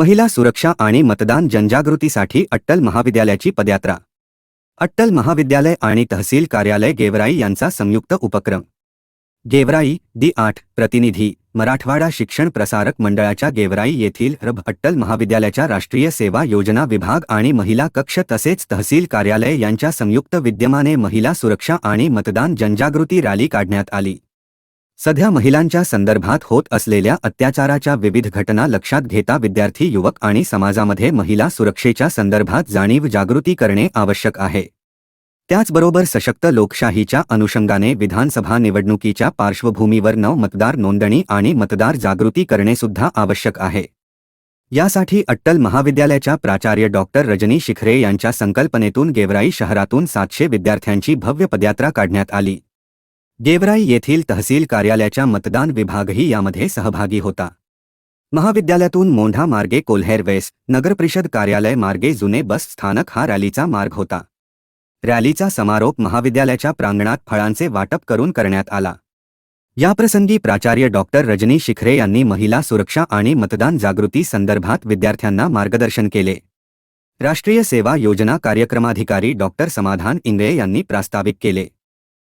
महिला सुरक्षा आणि मतदान जनजागृतीसाठी अट्टल महाविद्यालयाची पदयात्रा. अट्टल महाविद्यालय आणि तहसील कार्यालय गेवराई यांचा संयुक्त उपक्रम. गेवराई दि आठ प्रतिनिधी मराठवाडा शिक्षण प्रसारक मंडळाच्या गेवराई येथील रब अट्टल महाविद्यालयाच्या राष्ट्रीय सेवा योजना विभाग आणि महिला कक्ष तसेच तहसील कार्यालय यांच्या संयुक्त विद्यमाने महिला सुरक्षा आणि मतदान जनजागृती रॅली काढण्यात आली. सध्या महिलांच्या संदर्भात होत असलेल्या अत्याचाराच्या विविध घटना लक्षात घेता विद्यार्थी युवक आणि समाजामध्ये महिला सुरक्षेच्या संदर्भात जाणीव जागृती करणे आवश्यक आहे. त्याचबरोबर सशक्त लोकशाहीच्या अनुषंगाने विधानसभा निवडणुकीच्या पार्श्वभूमीवर नव मतदार नोंदणी आणि मतदार जागृती करणे सुद्धा आवश्यक आहे. यासाठी अट्टल महाविद्यालयाच्या प्राचार्य डॉक्टर रजनी शिखरे यांच्या संकल्पनेतून गेवराई शहरातून सातशे विद्यार्थ्यांची भव्य पदयात्रा काढण्यात आली. गेवराई येथील तहसील कार्यालयाच्या मतदान विभागही यामध्ये सहभागी होता. महाविद्यालयातून मोंढा मार्गे कोल्हेर वेस्ट नगरपरिषद कार्यालय मार्गे जुने बस स्थानक हा रॅलीचा मार्ग होता. रॅलीचा समारोप महाविद्यालयाच्या प्रांगणात फळांचे वाटप करून करण्यात आला. याप्रसंगी प्राचार्य डॉक्टर रजनी शिखरे यांनी महिला सुरक्षा आणि मतदान जागृती संदर्भात विद्यार्थ्यांना मार्गदर्शन केले. राष्ट्रीय सेवा योजना कार्यक्रमाधिकारी डॉक्टर समाधान इंगळे यांनी प्रास्ताविक केले.